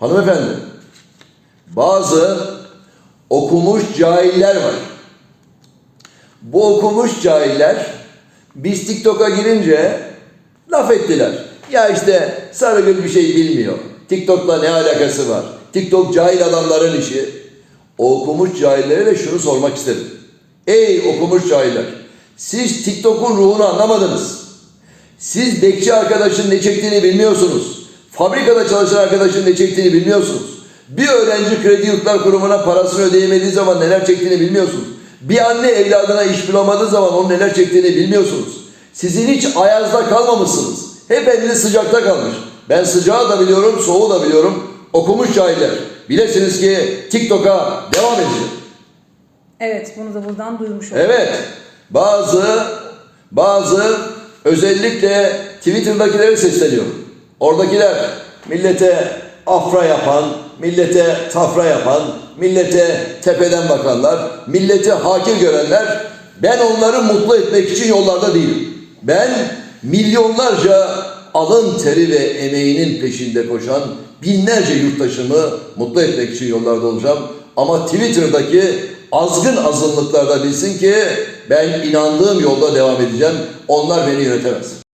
Hanımefendi, bazı okumuş cahiller var. Bu okumuş cahiller biz TikTok'a girince laf ettiler. Ya işte Sarıgül bir şey bilmiyor. TikTok'la ne alakası var? TikTok cahil adamların işi. O okumuş cahillere de şunu sormak istedim. Ey okumuş cahiller! Siz TikTok'un ruhunu anlamadınız. Siz bekçi arkadaşın ne çektiğini bilmiyorsunuz. Fabrikada çalışan arkadaşın ne çektiğini bilmiyorsunuz. Bir öğrenci kredi yurtlar kurumuna parasını ödeyemediği zaman neler çektiğini bilmiyorsunuz. Bir anne evladına iş bulamadığı zaman onun neler çektiğini bilmiyorsunuz. Sizin hiç ayazda kalmamışsınız. Hep eliniz sıcakta kalmış. Ben sıcağı da biliyorum, soğuğu da biliyorum. Okumuş cahiller. Bilesiniz ki TikTok'a devam edeceğim. Evet, bunu da buradan duymuş olduk. Evet. Bazı bazı özellikle Twitter'dakilere sesleniyorum. Oradakiler millete afra yapan, millete tafra yapan, millete tepeden bakanlar, millete hakir görenler ben onları mutlu etmek için yollarda değilim. Ben milyonlarca alın teri ve emeğinin peşinde koşan binlerce yurttaşımı mutlu etmek için yollarda olacağım. Ama Twitter'daki azgın azınlıklar da bilsin ki ben inandığım yolda devam edeceğim. Onlar beni yönetemez.